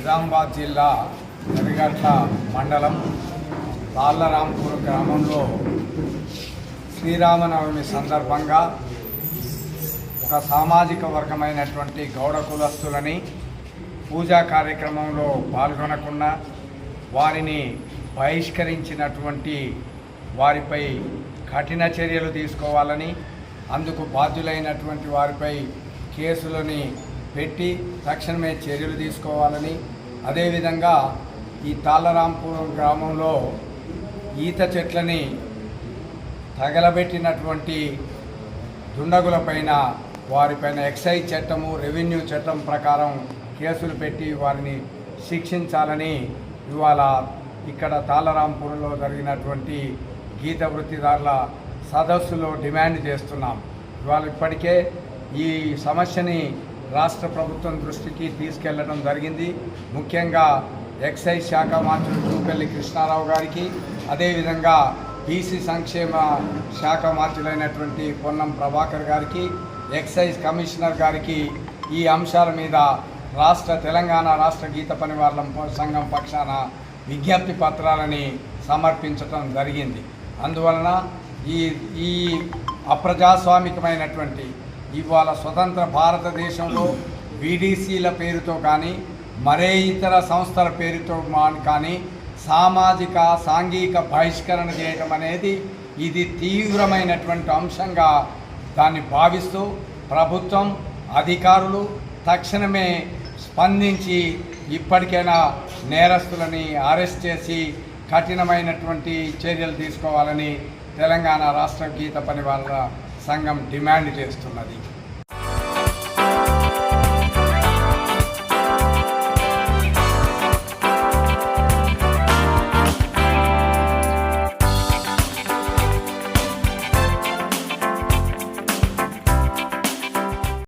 నిజామాబాద్ జిల్లా ఎర్రగట్ల మండలం బాలరాంపూర్ గ్రామంలో శ్రీరామనవమి సందర్భంగా ఒక సామాజిక వర్గమైనటువంటి గౌడ కులస్తులని పూజా కార్యక్రమంలో పాల్గొనకుండా వారిని బహిష్కరించినటువంటి వారిపై కఠిన చర్యలు తీసుకోవాలని అందుకు బాధ్యులైనటువంటి వారిపై కేసులని పెట్టి తక్షణమే చర్యలు తీసుకోవాలని అదేవిధంగా ఈ తాళ్ళరాంపురం గ్రామంలో ఈత చెట్లని తగలబెట్టినటువంటి దుండగులపైన వారిపైన ఎక్సైజ్ చట్టము రెవెన్యూ చట్టం ప్రకారం కేసులు పెట్టి వారిని శిక్షించాలని ఇవాళ ఇక్కడ తాళరాంపూర్లో జరిగినటువంటి గీత వృత్తిదారుల సదస్సులో డిమాండ్ చేస్తున్నాం. ఇవాళ ఇప్పటికే ఈ సమస్యని రాష్ట్ర ప్రభుత్వం దృష్టికి తీసుకెళ్ళడం జరిగింది. ముఖ్యంగా ఎక్సైజ్ శాఖ మంత్రులు జూపల్లి కృష్ణారావు గారికి అదేవిధంగా బీసీ సంక్షేమ శాఖ మంత్రులైనటువంటి పొన్నం ప్రభాకర్ గారికి ఎక్సైజ్ కమిషనర్ గారికి ఈ అంశాల మీద రాష్ట్ర తెలంగాణ రాష్ట్ర గీత పనివారుల సంఘం పక్షాన విజ్ఞప్తి పత్రాలని సమర్పించటం జరిగింది. అందువలన ఈ ఈ అప్రజాస్వామికమైనటువంటి ఇవాళ స్వతంత్ర భారతదేశంలో వీడీసీల పేరుతో కానీ మరే ఇతర సంస్థల పేరుతో మా- కానీ సామాజిక సాంఘిక బహిష్కరణ చేయటం అనేది ఇది తీవ్రమైనటువంటి అంశంగా దాన్ని భావిస్తూ ప్రభుత్వం అధికారులు తక్షణమే స్పందించి ఇప్పటికైనా నేరస్తులని అరెస్ట్ చేసి కఠినమైనటువంటి చర్యలు తీసుకోవాలని తెలంగాణ రాష్ట్ర గీత పనివాళ్ళ సంఘం డిమాండ్ చేస్తున్నది.